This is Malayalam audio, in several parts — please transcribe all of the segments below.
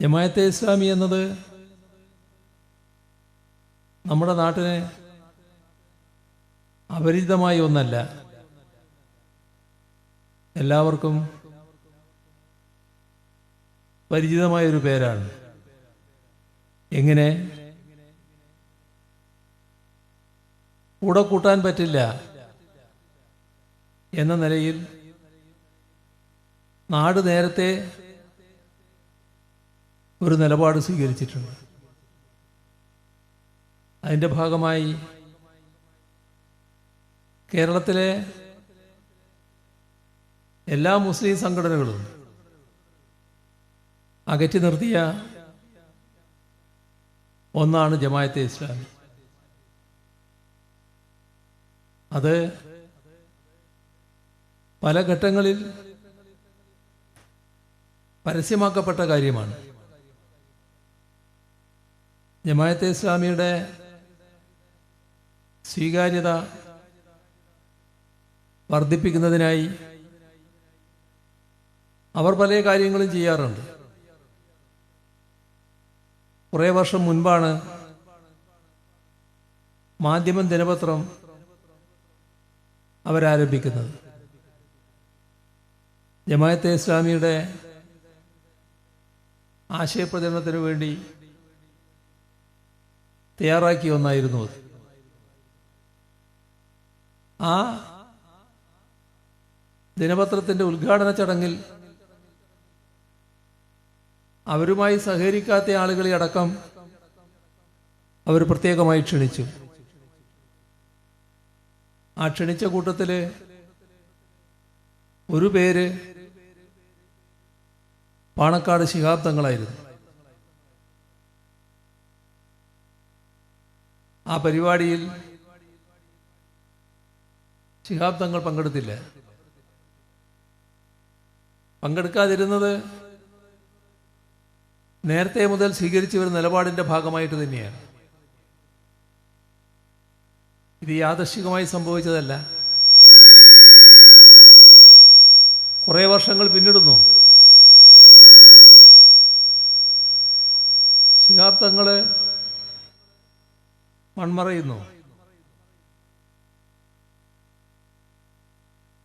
ജമായത്തെ ഇസ്ലാമി എന്നത് നമ്മുടെ നാട്ടിന് അപരിചിതമായ ഒന്നല്ല. എല്ലാവർക്കും പരിചിതമായ ഒരു പേരാണ്. എങ്ങനെ? കൂടെ കൂട്ടാൻ പറ്റില്ല എന്ന നിലയിൽ നാട് നേരത്തെ ഒരു നിലപാട് സ്വീകരിച്ചിട്ടുണ്ട്. അതിന്റെ ഭാഗമായി കേരളത്തിലെ എല്ലാ മുസ്ലിം സംഘടനകളും അകറ്റി നിർത്തിയ ഒന്നാണ് ജമായത്തെ ഇസ്ലാമി. അത് പല ഘട്ടങ്ങളിൽ പരസ്യമാക്കപ്പെട്ട കാര്യമാണ്. ജമായത്തെ ഇസ്ലാമിയുടെ സ്വീകാര്യത വർദ്ധിപ്പിക്കുന്നതിനായി അവർ പല കാര്യങ്ങളും ചെയ്യാറുണ്ട്. കുറേ വർഷം മുൻപാണ് മാധ്യമം ദിനപത്രം അവരാരംഭിക്കുന്നത്. ജമായത്തെ ഇസ്ലാമിയുടെ ആശയപ്രചരണത്തിന് വേണ്ടി തയ്യാറാക്കിയ ഒന്നായിരുന്നു അത്. ആ ദിനപത്രത്തിന്റെ ഉദ്ഘാടന ചടങ്ങിൽ അവരുമായി സഹകരിക്കാത്ത ആളുകളെ അടക്കം അവർ പ്രത്യേകമായി ക്ഷണിച്ചു. ആ ക്ഷണിച്ച കൂട്ടത്തിൽ ഒരു പേര് പാണക്കാട് ശിഹാബ് ആ പരിപാടിയിൽ ശിഹാബ് തങ്ങൾ പങ്കെടുത്തില്ല. പങ്കെടുക്കാതിരുന്നത് നേരത്തെ മുതൽ സ്വീകരിച്ച ഒരു നിലപാടിന്റെ ഭാഗമായിട്ട് തന്നെയാണ്. ഇത് യാദർശികമായി സംഭവിച്ചതല്ല. കുറേ വർഷങ്ങൾ പിന്നിടുന്നു ശിഹാബ് തങ്ങൾ മൺമറയുന്നു.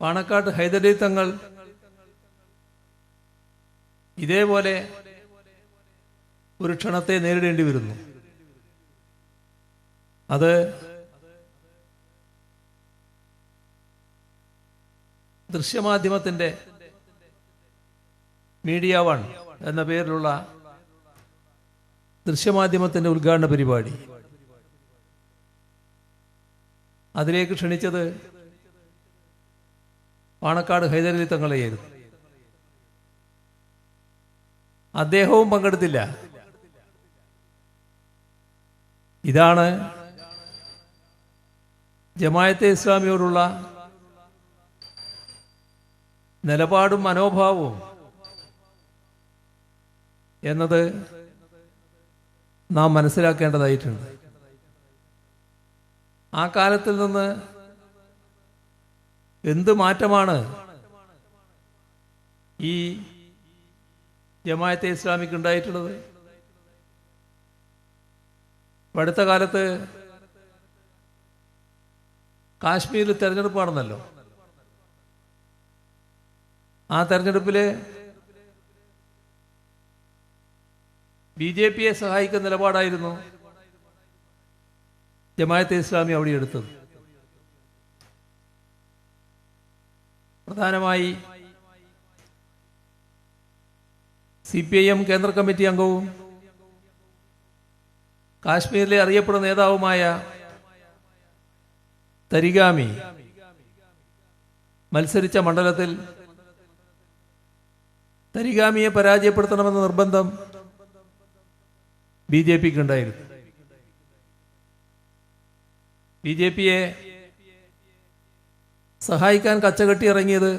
പാണക്കാട്ട് ഹൈദരലി തങ്ങൾ ഇതേപോലെ ഒരു ക്ഷണത്തെ നേരിടേണ്ടി വരുന്നു. അത് ദൃശ്യമാധ്യമത്തിന്റെ മീഡിയ വൺ എന്ന പേരിലുള്ള ദൃശ്യമാധ്യമത്തിന്റെ ഉദ്ഘാടന പരിപാടി. അതിലേക്ക് ക്ഷണിച്ചത് പാണക്കാട് ഹൈദരലി തങ്ങളെയായിരുന്നു. അദ്ദേഹവും പങ്കെടുത്തില്ല. ഇതാണ് ജമായത്തെ ഇസ്ലാമിയോടുള്ള നിലപാടും മനോഭാവവും എന്നത് നാം മനസ്സിലാക്കേണ്ടതായിട്ടുണ്ട്. ആ കാലത്തിൽ നിന്ന് എന്ത് മാറ്റമാണ് ഈ ജമായത്തെ ഇസ്ലാമിക്ക് ഉണ്ടായിട്ടുള്ളത്? അടുത്ത കാലത്ത് കാശ്മീരിൽ തെരഞ്ഞെടുപ്പാണെന്നല്ലോ. ആ തെരഞ്ഞെടുപ്പിൽ ബി ജെ പിയെ സഹായിക്കുന്ന നിലപാടായിരുന്നു. ജമായത്തെ ഇസ്ലാമി അവിടെ എടുത്തത്. പ്രധാനമായി സി പി ഐ എം കേന്ദ്ര കമ്മിറ്റി അംഗവും കാശ്മീരിലെ അറിയപ്പെടുന്ന നേതാവുമായ തരിഗാമി മത്സരിച്ച മണ്ഡലത്തിൽ തരിഗാമിയെ പരാജയപ്പെടുത്തണമെന്ന നിർബന്ധം ബി ജെ പിക്ക് ഉണ്ടായിരുന്നു. ബി ജെ പിയെ സഹായിക്കാൻ കച്ചകെട്ടി ഇറങ്ങിയത്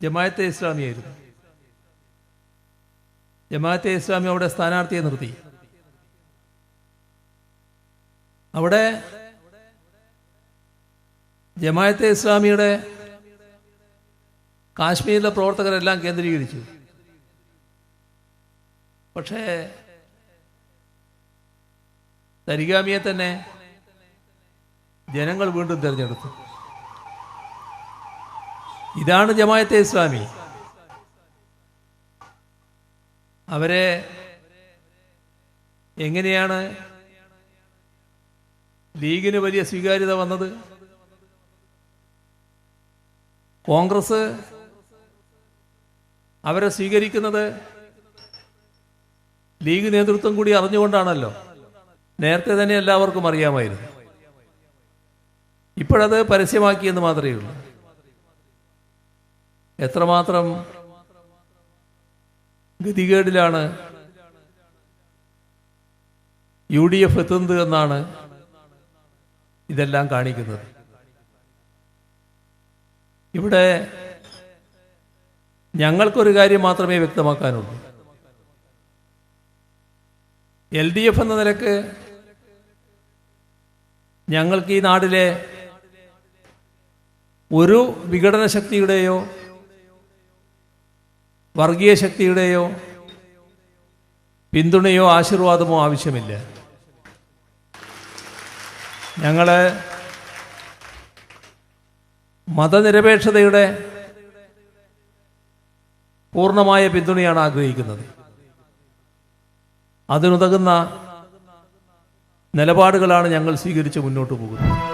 ജമാഅത്തെ ഇസ്ലാമിയായിരുന്നു. ജമാഅത്തെ ഇസ്ലാമി അവിടെ സ്ഥാനാർത്ഥിയെ നിർത്തി. അവിടെ ജമാഅത്തെ ഇസ്ലാമിയുടെ കാശ്മീരിലെ പ്രവർത്തകരെല്ലാം കേന്ദ്രീകരിച്ചു. പക്ഷേ തരികാമിയെ തന്നെ ജനങ്ങൾ വീണ്ടും തിരഞ്ഞെടുത്തു. ഇതാണ് ജമായത്തെ ഇസ്ലാമി. അവരെ എങ്ങനെയാണ് ലീഗിന് വലിയ സ്വീകാര്യത വന്നത്? കോൺഗ്രസ് അവരെ സ്വീകരിക്കുന്നത് ലീഗ് നേതൃത്വം കൂടി അറിഞ്ഞുകൊണ്ടാണല്ലോ. നേരത്തെ തന്നെ എല്ലാവർക്കും അറിയാമായിരുന്നു. ഇപ്പോഴത് പരസ്യമാക്കിയെന്ന് മാത്രമേ ഉള്ളൂ. എത്രമാത്രം ഗതികേടിലാണ് യു ഡി എഫ് എത്തുന്നത് എന്നാണ് ഇതെല്ലാം കാണിക്കുന്നത്. ഇവിടെ ഞങ്ങൾക്കൊരു കാര്യം മാത്രമേ വ്യക്തമാക്കാനുള്ളൂ. എൽ ഡി എഫ് എന്ന നിലയ്ക്ക് ഞങ്ങൾക്ക് ഈ നാട്ടിലെ ഒരു വിഘടന ശക്തിയുടെയോ വർഗീയ ശക്തിയുടെയോ പിന്തുണയോ ആശീർവാദമോ ആവശ്യമില്ല. ഞങ്ങൾ മതനിരപേക്ഷതയുടെ പൂർണമായ പിന്തുണയാണ് ആഗ്രഹിക്കുന്നത്. അതിനുതകുന്ന നിലപാടുകളാണ് ഞങ്ങൾ സ്വീകരിച്ച് മുന്നോട്ട് പോകുന്നത്.